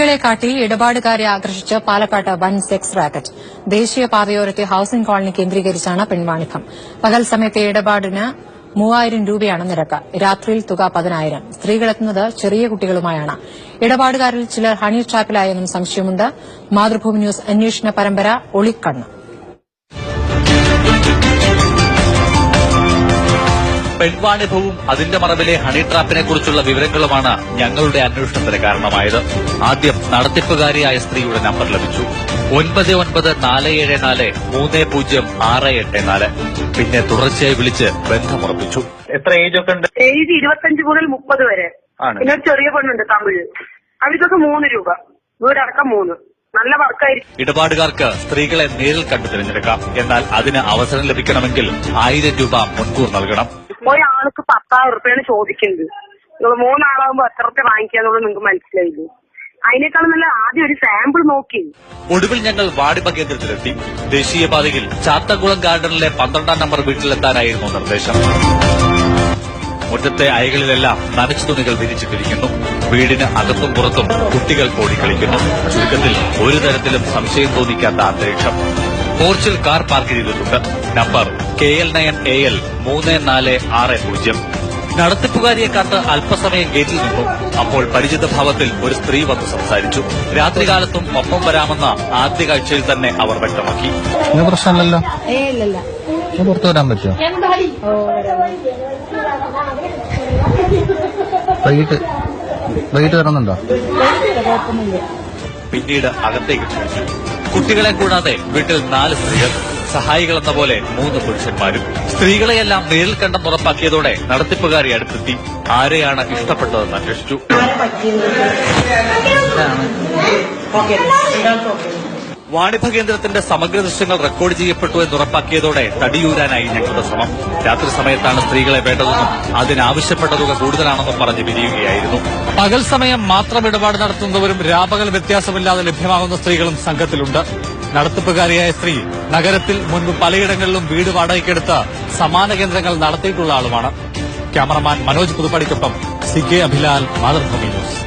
കുട്ടികളെ കാട്ടി ഇടപാടുകാരെ ആകർഷിച്ച് പാലക്കാട്ട് വൻ സെക്സ് റാക്കറ്റ്. ദേശീയ പാതയോരത്തെ ഹൌസിംഗ് കോളനി കേന്ദ്രീകരിച്ചാണ് പിൻവാണിഭം. പകൽ സമയത്തെ ഇടപാടിന് മൂവായിരം രൂപയാണ് നിരക്ക്. രാത്രിയിൽ തുക പതിനായിരം. സ്ത്രീകളെത്തുന്നത് ചെറിയ കുട്ടികളുമായാണ്. ഇടപാടുകാരിൽ ചിലർ ഹണി ട്രാപ്പിലായെന്നും സംശയമുണ്ട്. മാതൃഭൂമി ന്യൂസ് അന്വേഷണ പരമ്പര ഒളിക്കണ്ണ്. പെൺവാണിഭവും അതിന്റെ മറവിലെ ഹണി ട്രാപ്പിനെ കുറിച്ചുള്ള വിവരങ്ങളുമാണ് ഞങ്ങളുടെ അന്വേഷണത്തിന് കാരണമായത്. ആദ്യം നടത്തിപ്പുകാരിയായ സ്ത്രീയുടെ നമ്പർ ലഭിച്ചു. ഒൻപത് ഒൻപത് നാല് ഏഴ് നാല് മൂന്ന് പൂജ്യം ആറ് എട്ട് നാല്. പിന്നെ തുടർച്ചയായി വിളിച്ച് ബന്ധമുറപ്പിച്ചു. എത്ര ഏജ് ഒക്കെ ഉണ്ട്? ഏജ് ഇരുപത്തഞ്ച് മുതൽ മുപ്പത് വരെ. പിന്നെ ചെറിയ പെണ്ണുണ്ട് തമിഴ്. അവർക്കൊക്കെ മൂന്ന് രൂപ. വീടടക്കം മൂന്ന്. നല്ല വർക്കായിരിക്കും. ഇടപാടുകാർക്ക് സ്ത്രീകളെ നേരിൽ കണ്ടു തിരഞ്ഞെടുക്കാം. എന്നാൽ അതിന് അവസരം ലഭിക്കണമെങ്കിൽ ആയിരം രൂപ മുൻകൂർ നൽകണം. ഒരാൾക്ക് പത്തായിരം റുപ്യാണ് ചോദിക്കുന്നത്. നിങ്ങൾ മൂന്നാളാകുമ്പോ എത്ര റുപ്യ വാങ്ങിക്കാന്നുള്ളത് നിങ്ങൾക്ക് മനസ്സിലായില്ലേ? അതിനേക്കാളും നല്ല ആദ്യം ഒരു സാമ്പിൾ നോക്കി. ഒടുവിൽ ഞങ്ങൾ വാടിപ്പ കേന്ദ്രത്തിലെത്തി ദേശീയപാതയിൽ ചാത്തകുളം ഗാർഡനിലെ പന്ത്രണ്ടാം നമ്പർ വീട്ടിലെത്താനായിരുന്നു നിർദ്ദേശം. മുറ്റത്തെ അയകളിലെല്ലാം നനച്ചു തുണികൾ വിരിച്ചിട്ടിരിക്കുന്നു വീടിന് അകത്തും പുറത്തും കുട്ടികൾ ഓടിക്കളിക്കുന്നു. ചുരുക്കത്തിൽ ഒരു തരത്തിലും സംശയം തോന്നിക്കാത്ത അന്തരീക്ഷം. പോർച്ചിൽ കാർ പാർക്ക് ചെയ്തിട്ടുണ്ട്. Number K L nine A L മൂന്ന് നാല് ആറ് പൂജ്യം. നടത്തിപ്പുകാരിയെ കാത്ത് അല്പസമയം ഗേറ്റിൽ നിന്നു. അപ്പോൾ പരിചിത ഭാവത്തിൽ ഒരു സ്ത്രീ വന്ന് സംസാരിച്ചു. രാത്രികാലത്തും ഒപ്പം വരാമെന്ന ആദ്യ കാഴ്ചയിൽ തന്നെ അവർ വ്യക്തമാക്കി. പ്രശ്നമില്ലല്ലോ? പുറത്തു വരാൻ പറ്റുമോ? വൈകിട്ട്. വൈകിട്ട് വരുന്നുണ്ടോ പിന്നീട് അകത്തേക്ക് ക്ഷണിച്ചു കുട്ടികളെ കൂടാതെ വീട്ടിൽ നാല് സ്ത്രീകൾ സഹായികളെന്ന പോലെ മൂന്ന് പുരുഷന്മാരും. സ്ത്രീകളെയെല്ലാം നേരിൽ കണ്ടെന്ന് ഉറപ്പാക്കിയതോടെ നടത്തിപ്പുകാരി അടുത്തെത്തി ആരെയാണ് ഇഷ്ടപ്പെട്ടതെന്ന് അന്വേഷിച്ചു. വാണിഭ കേന്ദ്രത്തിന്റെ സമഗ്ര ദൃശ്യങ്ങൾ റെക്കോർഡ് ചെയ്യപ്പെട്ടു എന്ന് ഉറപ്പാക്കിയതോടെ തടിയൂരാനായി ഞങ്ങളുടെ ശ്രമം. രാത്രി സമയത്താണ് സ്ത്രീകളെ വേണ്ടതെന്നും അതിനാവശ്യപ്പെട്ട തുക കൂടുതലാണെന്നും പറഞ്ഞ് പിരിയുകയായിരുന്നു പകൽ സമയം മാത്രം ഇടപാട് നടത്തുന്നവരും രാപകൽ വ്യത്യാസമില്ലാതെ ലഭ്യമാകുന്ന സ്ത്രീകളും സംഘത്തിലുണ്ട്. നടത്തിപ്പുകാരിയായ സ്ത്രീ നഗരത്തിൽ മുൻപ് പലയിടങ്ങളിലും വീട് വാടകയ്ക്കെടുത്ത് സമാന കേന്ദ്രങ്ങൾ നടത്തിയിട്ടുള്ള ആളുമാണ്. Cameraman Manoj പുതുപ്പടിക്കൊപ്പം C K Abhilal Mathrubhumi news.